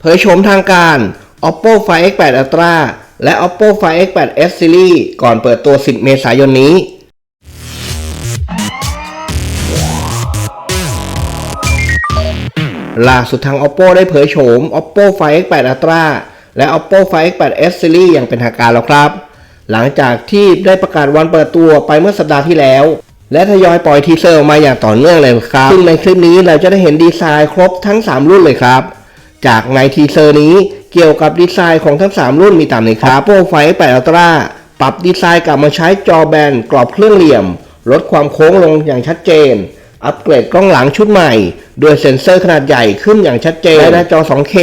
เผยโฉมทางการ Oppo Find X8 Ultra และ Oppo Find X8 S Series ก่อนเปิดตัว 10 เมษายนนี้ ล่าสุดทาง Oppo ได้เผยโฉม Oppo Find X8 Ultra และ Oppo Find X8 S Series อย่างเป็นทางการแล้วครับ หลังจากที่ได้ประกาศวันเปิดตัวไปเมื่อสัปดาห์ที่แล้ว และทยอยปล่อยทีเซอร์ออกมาอย่างต่อเนื่องเลยครับ ซึ่งในคลิปนี้เราจะได้เห็นดีไซน์ครบทั้ง 3 รุ่นเลยครับ จากในทีเซอร์นี้เกี่ยวกับดีไซน์ของทั้ง 3 รุ่นมีตามนี้ครับ Oppo Find X8 Ultra ปรับดีไซน์กลับมาใช้จอแบนกรอบเครื่องเหลี่ยม ลดความโค้งลงอย่างชัดเจน อัปเกรดกล้องหลังชุดใหม่ ด้วยเซ็นเซอร์ขนาดใหญ่ขึ้นอย่างชัดเจน และหน้าจอ 2K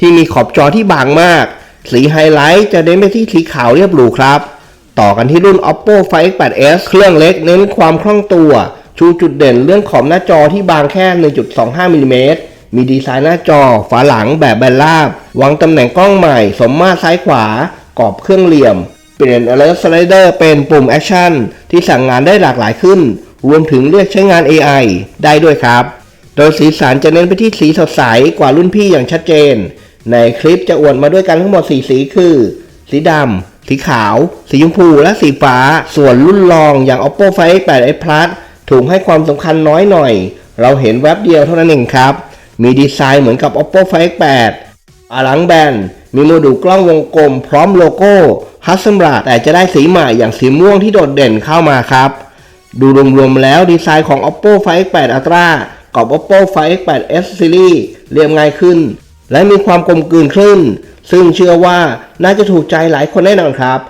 ที่มีขอบจอที่บางมาก สีไฮไลท์จะเน้นไปที่สีขาวเรียบหรูครับ ต่อกันที่รุ่น Oppo Find X8s เครื่องเล็กเน้นความคล่องตัว ชูจุดเด่นเรื่องขอบหน้าจอที่บางแค่ 1.25มิลลิเมตร มีดีไซน์หน้าจอ ฝาหลังแบบแบนราบ วางตำแหน่งกล้องใหม่ สมมาตรซ้ายขวา กรอบเครื่องเหลี่ยม เปลี่ยน Alert Slider เป็นปุ่ม Action ที่สั่งงานได้หลากหลายขึ้น รวมถึงเรียกใช้งาน AI ได้ด้วยครับ โดยสีสันจะเน้นไปที่สีสดใสกว่ารุ่นพี่อย่างชัดเจน ในคลิปจะอวดมาด้วยกันทั้งหมด 4 สีคือ สีดำ สีขาว สีชมพู และสีฟ้า ส่วนรุ่นรองอย่าง Oppo Find X8s Plus ถูกให้ความสำคัญน้อยหน่อย เราเห็นแวบเดียวเท่านั้นเองครับ มีดีไซน์เหมือนกับ Oppo Find X8 ฝาหลังแบน มีโมดูลกล้องวงกลม พร้อมโลโก้ฮัสซัมราแต่จะได้สีใหม่อย่างสีม่วงที่โดดเด่นเข้ามาครับ ดูรวมๆแล้วดีไซน์ของ Oppo Find X8 Ultra กับ Oppo Find X8 S Series เรียบง่ายขึ้น และมีความกลมกลืนขึ้น ซึ่งเชื่อว่าน่าจะถูกใจหลายคนแน่นอนครับ